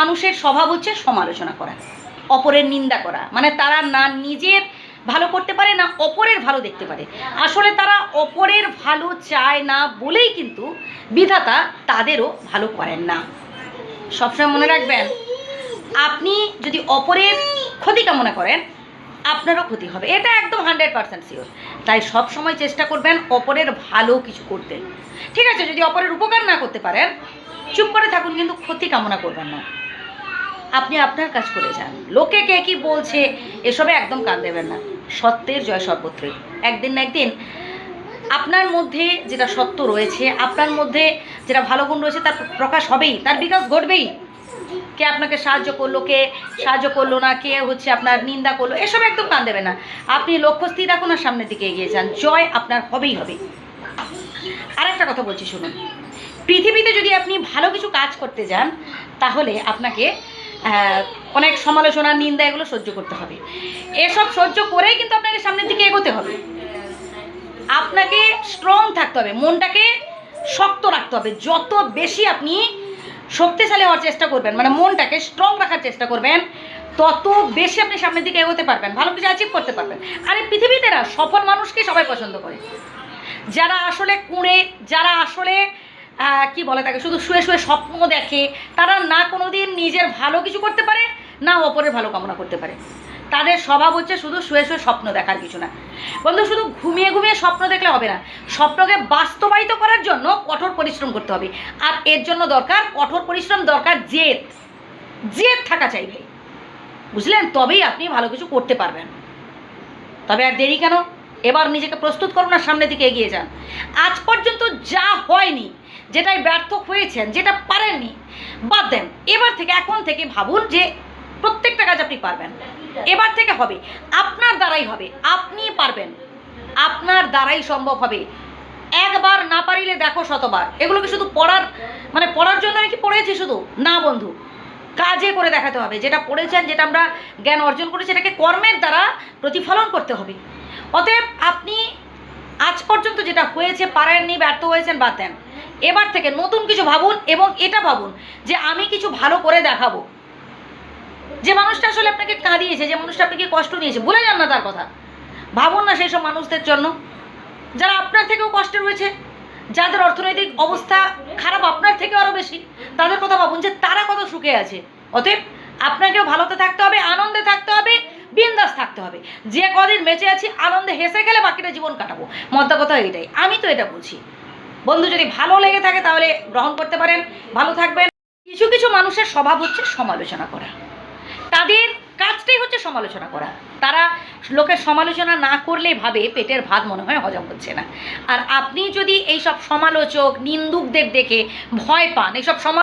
মানুষের স্বভাব হচ্ছে সমালোচনা করা, অপরের নিন্দা করা। মানে তারা না নিজের ভালো করতে পারে, না অপরের ভালো দেখতে পারে। আসলে তারা অপরের ভালো চায় না বলেই কিন্তু বিধাতা তাদেরও ভালো করেন না। সবসময় মনে রাখবেন, আপনি যদি অপরের ক্ষতি কামনা করেন, আপনারও ক্ষতি হবে। এটা একদম হান্ড্রেড পার্সেন্ট শিওর। তাই সব সময় চেষ্টা করবেন অপরের ভালো কিছু করতে। ঠিক আছে, যদি অপরের উপকার না করতে পারেন, চুপ করে থাকুন, কিন্তু ক্ষতি কামনা করবেন না। আপনি আপনার কাজ করে যান। লোকে কে কি বলছে, এসবে একদম কান দেবেন না। সত্যের জয় সর্বত্রই একদিন না একদিন আপনার মধ্যে যেটা সত্য রয়েছে, আপনার মধ্যে যেটা ভালো গুণ রয়েছে, তার প্রকাশ হবেই, তার বিকাশ ঘটবেই। কে আপনাকে সাহায্য করল, কে সাহায্য করল না, কে হচ্ছে আপনার নিন্দা করল, এসব একদম কান দেবে না। আপনি লক্ষ্য স্থির রাখুন আর সামনের দিকে এগিয়ে যান। জয় আপনার হবেই হবে। আর একটা কথা বলছি, শুনুন। পৃথিবীতে যদি আপনি ভালো কিছু কাজ করতে যান, তাহলে আপনাকে অনেক সমালোচনা, নিন্দা এগুলো সহ্য করতে হবে। এসব সহ্য করেই কিন্তু আপনাকে সামনের দিকে এগোতে হবে। আপনাকে স্ট্রং থাকতে হবে, মনটাকে শক্ত রাখতে হবে। যত বেশি আপনি শক্তিশালী হওয়ার চেষ্টা করবেন মানে মনটাকে স্ট্রং রাখার চেষ্টা করবেন, তত বেশি আপনি সামনের দিকে এগোতে পারবেন, ভালো কিছু অ্যাচিভ করতে পারবেন। আর এই পৃথিবীতে না, সফল মানুষকে সবাই পছন্দ করে। যারা আসলে কুঁড়ে, যারা আসলে কি বলে তাকে, শুধু শুয়ে শুয়ে স্বপ্ন দেখে, তারা না কোনো দিন নিজের ভালো কিছু করতে পারে, না অপরের ভালো কামনা করতে পারে। তাদের স্বভাব হচ্ছে শুধু শুয়ে শুয়ে স্বপ্ন দেখার কিছু না। বন্ধু, শুধু ঘুমিয়ে ঘুমিয়ে স্বপ্ন দেখলে হবে না। স্বপ্নকে বাস্তবায়িত করার জন্য কঠোর পরিশ্রম করতে হবে। আর এর জন্য দরকার, কঠোর পরিশ্রম দরকার জেদ। জেদ থাকা চাইবে। বুঝলেন? তবেই আপনি ভালো কিছু করতে পারবেন। তবে আর দেরি কেন? এবার নিজেকে প্রস্তুত করুন আর সামনের দিকে এগিয়ে যান। আজ পর্যন্ত যা হয়নি যেটাই ব্যর্থ হয়েছেন, যেটা পারেননি, বাদ দেন। এবার থেকে, এখন থেকে ভাবুন যে প্রত্যেকটা কাজ আপনি পারবেন। এবার থেকে হবে। আপনার দ্বারাই হবে। আপনি পারবেন। আপনার দ্বারাই সম্ভব হবে। একবার না পারিলে দেখো শতবার। এগুলোকে শুধু পড়ার মানে পড়ার জন্য আমি কি পড়েছি শুধু? না বন্ধু। কাজে করে দেখাতে হবে। যেটা পড়েছেন, যেটা আমরা জ্ঞান অর্জন করেছি সেটাকে কর্মের দ্বারা প্রতিফলন করতে হবে। অতএব আপনি আজ পর্যন্ত যেটা হয়েছে, পারেননি, ব্যর্থ হয়েছেন, বাদ দেন। এবার থেকে নতুন কিছু ভাবুন এবং এটা ভাবুন যে আমি কিছু ভালো করে দেখাবো। যে মানুষটা আসলে আপনাকে কাঁদিয়েছে, যে মানুষটা আপনাকে কষ্ট নিয়েছে ভুলে যান না তার কথা। ভাবুন না সেই সব মানুষদের জন্য। যারা আপনার থেকেও কষ্টে রয়েছে, যাদের অর্থনৈতিক অবস্থা খারাপ আপনার থেকেও আরও বেশি, তাদের কথা ভাবুন যে তারা কত সুখে আছে। অতএব আপনাকেও ভালোতে থাকতে হবে, আনন্দে থাকতে হবে, বিন্দাস থাকতে হবে। যে কদিন বেঁচে আছি, আনন্দে হেসে গেলে বাকিটা জীবন কাটাবো। মদ্দা কথা এটাই। আমি তো এটা বলছি। বন্ধু, যদি ভালো লেগে থাকে তাহলে গ্রহণ করতে পারেন, ভালো থাকবেন। কিছু কিছু মানুষের স্বভাব হচ্ছে সমালোচনা করা। তাদের কাজটাই হচ্ছে সমালোচনা করা। তারা লোকের সমালোচনা না করলে ভাবে পেটের ভাত মনে হয় হজম হচ্ছে না। আর আপনি যদি এইসব সমালোচক, নিন্দুকদের দেখে ভয় পান, এইসব সমা